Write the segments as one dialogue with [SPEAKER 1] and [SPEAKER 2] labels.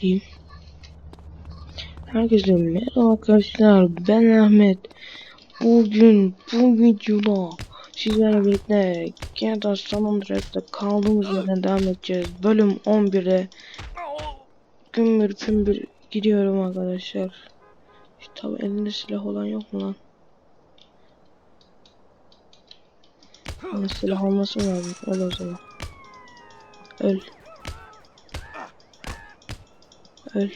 [SPEAKER 1] basayım. Herkese merhaba arkadaşlar. Ben Ahmet. Bugün bu videoda sizlerle birlikte GTA San Andreas'ta kaldığımız yerden devam edeceğiz. Bölüm 11'e gümbür pümbür gidiyorum arkadaşlar. İşte tabi elinde silah olan yok mu lan? Bana silah olması lazım. Öl o zaman. Öl. Öl.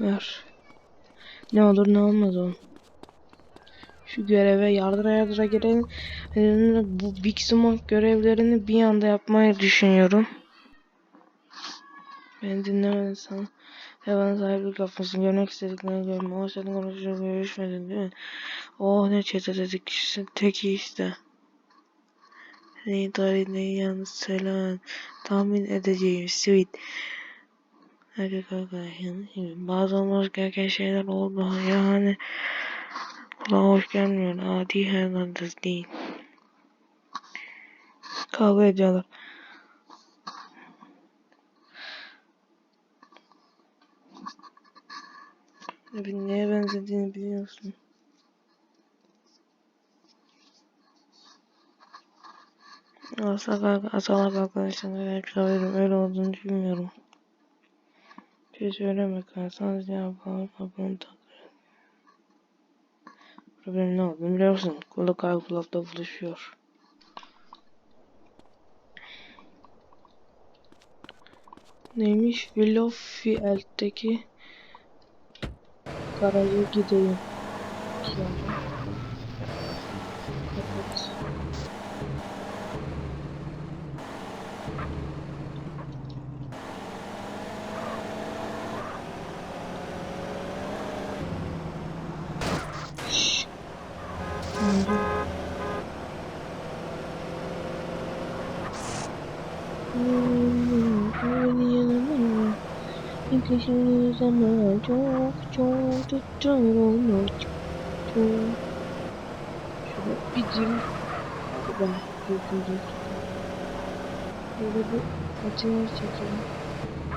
[SPEAKER 1] Ver. Ne olur ne olmaz o. Şu göreve yardıra yardıra e, bu Big Smoke görevlerini bir anda yapmayı düşünüyorum. Beni dinlemedin sana. Hayvan sahibi kafasını görmek istediklerini görme. O senin konuşuyor görüşmedin değil mi? Oh ne çetededik teki işte. Neyi tarih neyi yalnız söylemen tahmin edeceğim sweet. Erkek arkadaşın bazı olmaz gereken şeyler oldu yani kulağa hoş gelmiyor adi herhalde değil. Kavga ediyorlar. Bir neye benzediğini biliyorsun. Asalak, asalak arkadaşlar evet öyle olduğunu bilmiyorum. Bir şey söyleme kalsanız ne yapalım yapalım takdir. Problem ne olduğunu biliyorsun. Kulak ay kulakta buluşuyor. Neymiş? Willowfield'deki garaja gideyim. Sonra. Evet. Şşş. Yaklaşırız ama çok çok tuttuğum çok çok. Şöyle bizim ben gözümde Böyle bir acılar çekelim. Hadi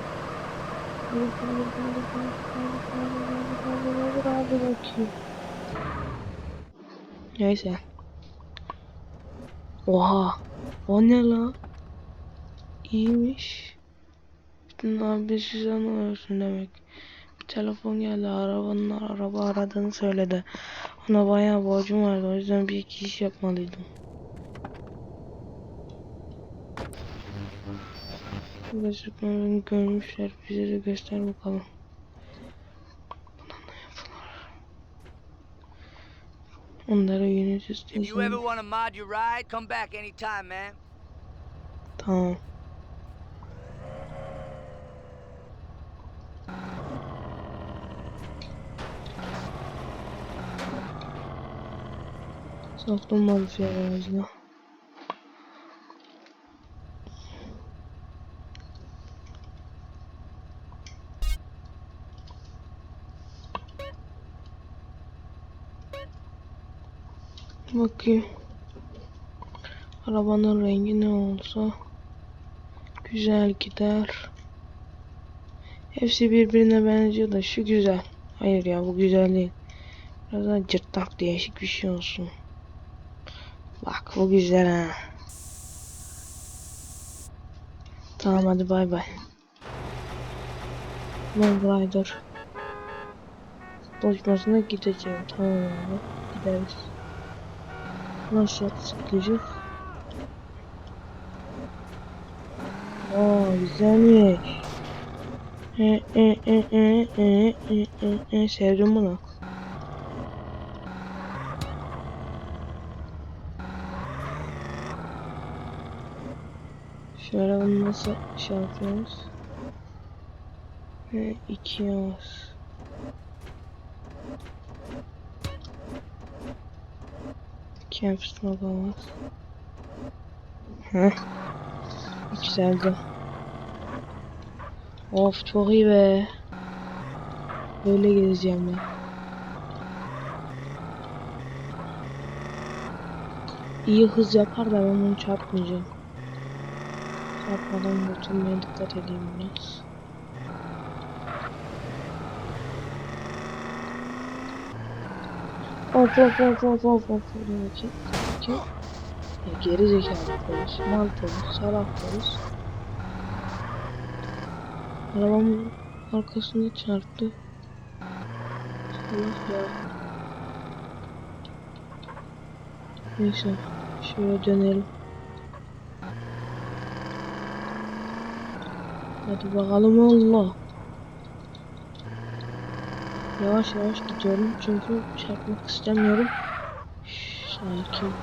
[SPEAKER 1] bakayım. Neyse. Oha. O ne la? İyiymiş. Bütün abi sizden alıyorsun demek. Bir telefon geldi. Arabanın araba aradığını söyledi. Ona bayağı borcum vardı. O yüzden bir iki iş yapmalıydım. Gözükmelerini görmüşler. Bize de göster bakalım. Onlara yönet istiyorsan.
[SPEAKER 2] want to mod your
[SPEAKER 1] Bakayım. Arabanın rengi ne olsa güzel gider. Hepsi birbirine benziyor da şu güzel. Hayır ya bu güzel değil. Biraz daha cırtlak değişik bir şey olsun. Bak bu güzel ha. Tamam hadi bay bay. Long Rider. Buluşmasına gideceğim. Tamam. Gideriz. Nasıl sıkıcı? Aa güzelmiş. E e e e e e e e sevdim bunu. Şöyle bunu nasıl şey yapıyoruz? Ve iki yaz. Campus olmaz. Heh. Yükseldi. Of çok iyi be. Böyle gezeceğim ben. İyi hız yapar da ben bunu çarpmayacağım. Çarpmadan götürmeye dikkat edeyim biraz. Of of of of of of. Dur bakayım. Ya geri zekalı polis, mal polis, salak polis. Arabamın arkasında çarptı. Allah ya. Neyse. Şöyle dönelim. Hadi bakalım Allah. Yavaş yavaş gidiyorum çünkü çarpmak istemiyorum. Şş, Sakin.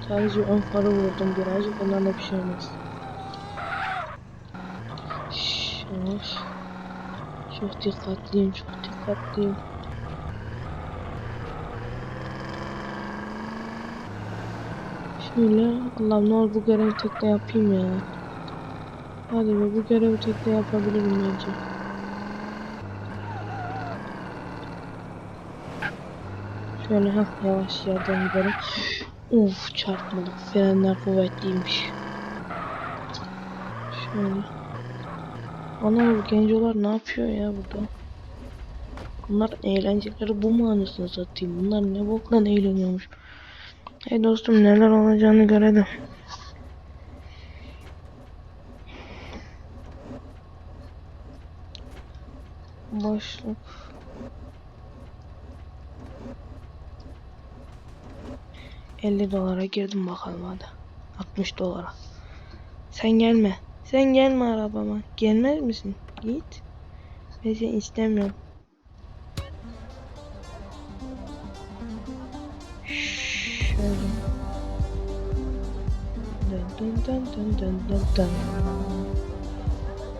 [SPEAKER 1] Sadece ön farı vurdum birazcık ondan da bir şey olmaz. Şş, Yavaş. Çok dikkatliyim çok dikkatliyim. Şöyle Allah'ım ne olur bu görevi tekte yapayım ya. Hadi be bu görevi tekte yapabilirim bence. Şöyle ha yavaş yerden gidelim. Uf çarpmadık. Frenler kuvvetliymiş. Şöyle. Ana bu gencolar ne yapıyor ya burada? Bunlar eğlenceleri bu mu anasını satayım? Bunlar ne boktan eğleniyormuş. Hey dostum neler olacağını görelim. Başlık. ...50 dolara girdim bakalım hadi. 60 dolara. Sen gelme. Sen gelme arabama. Gelmez misin? Git. Ben seni istemiyorum. Şöyle. Dın dın dın dın dın dın dın.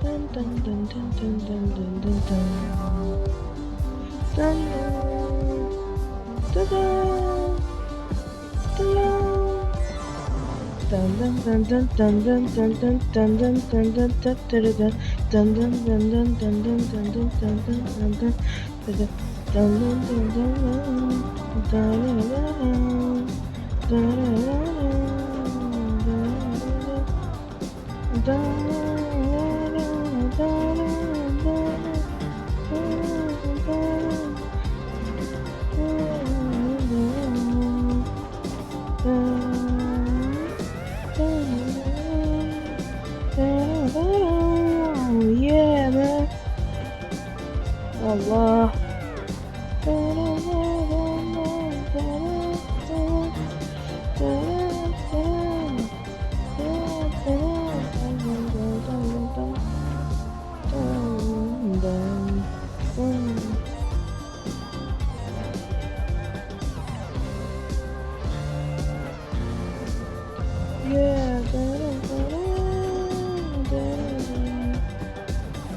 [SPEAKER 1] Dın dın dın dın dın dın dın dın dın. Dın dın. Dın dın. Dun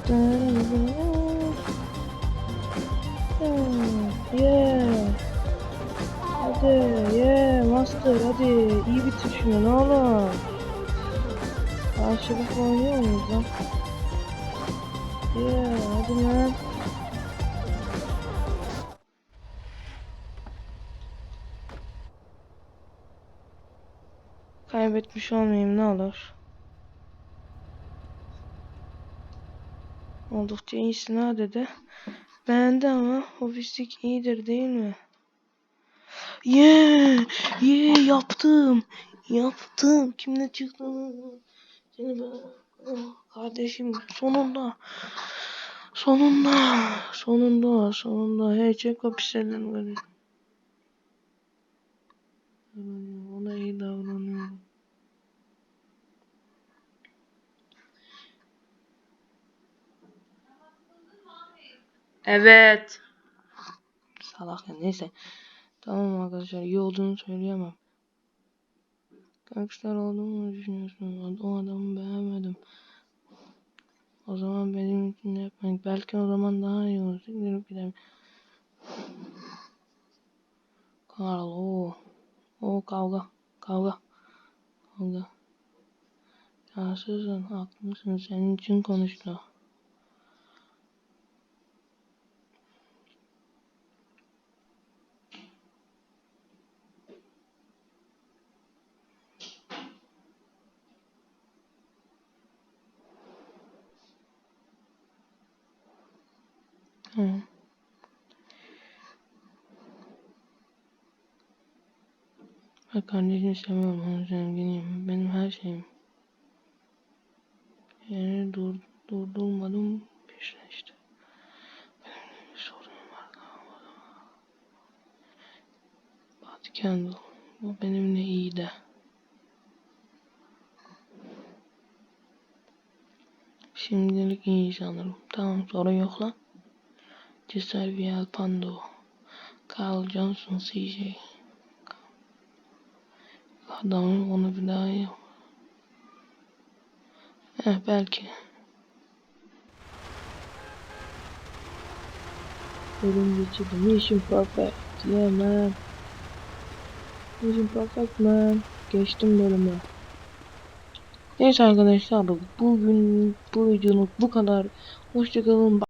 [SPEAKER 1] Yeah. Hadi, yeah, master hadi iyi bitir şunu ne olur. Karşılıklı oynuyor muyuz lan? Yeah, hadi lan. Kaybetmiş olmayayım ne olur. Oldukça iyisin ha dedi. Beğendi ama o iyidir değil mi? Yeah, yeah yaptım. Yaptım. Kimle çıktı? Seni. Oh, kardeşim sonunda. Sonunda. Sonunda. Sonunda. Hey çek pis ellerini. Ona iyi davranıyorum. Evet. Salak ya neyse. Tamam arkadaşlar iyi olduğunu söyleyemem. Gangster olduğumu düşünüyorsun. O adamı beğenmedim. O zaman benim için yapmayın. Belki o zaman daha iyi olur. Gidip gidelim. Karl o. O kavga. Kavga. Kavga. Şanslısın. Haklısın. Senin için konuştu. Tamam. Bak kardeşimi seviyorum. Onu zenginim. Benim her şeyim. Yani dur, durdurmadım peşine işte. Benim bir sorunum var. Bad Kendall. Bu benimle iyi de. Şimdilik iyi sanırım. Tamam sorun yok lan. Giuseppe Pando. Carl Johnson CJ. Adamım onu bir daha yap. Eh belki. Bölüm geçirdim. Mission perfect. Yeah man. Mission perfect man. Geçtim bölümü. Neyse arkadaşlar bugün bu videoluk bu kadar. Hoşçakalın.